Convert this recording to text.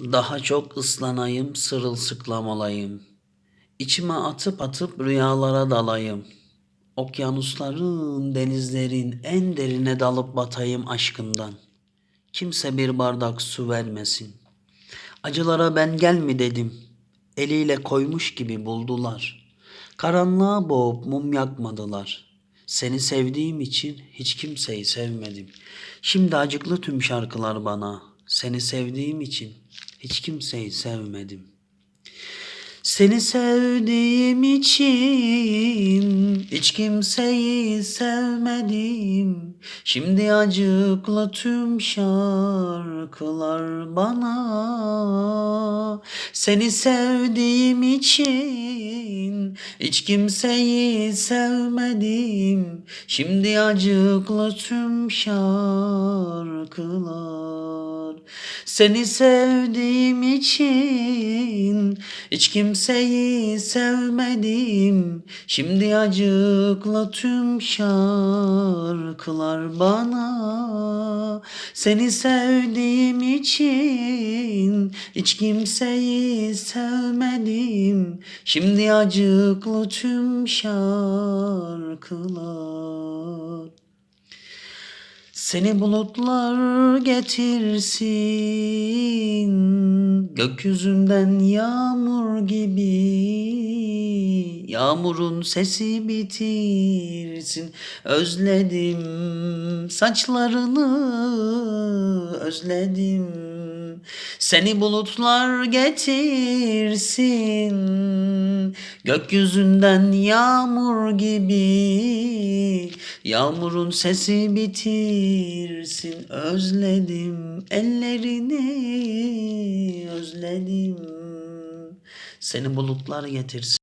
Daha çok ıslanayım, sırılsıklam olayım. İçime atıp atıp rüyalara dalayım. Okyanusların, denizlerin en derine dalıp batayım aşkından. Kimse bir bardak su vermesin. Acılara ben gel mi dedim. Eliyle koymuş gibi buldular. Karanlığa boğup mum yakmadılar. Seni sevdiğim için hiç kimseyi sevmedim. Şimdi acıklı tüm şarkılar bana. Seni sevdiğim için hiç kimseyi sevmedim. Seni sevdiğim için hiç kimseyi sevmedim. Şimdi acıklı tüm şarkılar bana. Seni sevdiğim için hiç kimseyi sevmedim. Şimdi acıklı tüm şarkılar. Seni sevdiğim için hiç kimseyi sevmedim. Şimdi acıklı tüm şarkılar bana. Seni sevdiğim için hiç kimseyi sevmedim. Şimdi acıklı tüm şarkılar. Seni bulutlar getirsin Gökyüzünden yağmur gibi. Yağmurun sesi bitirsin Özledim saçlarını özledim. Seni bulutlar getirsin Gökyüzünden yağmur gibi Yağmurun sesi bitirsin Özledim ellerini özledim. Seni bulutlar getirsin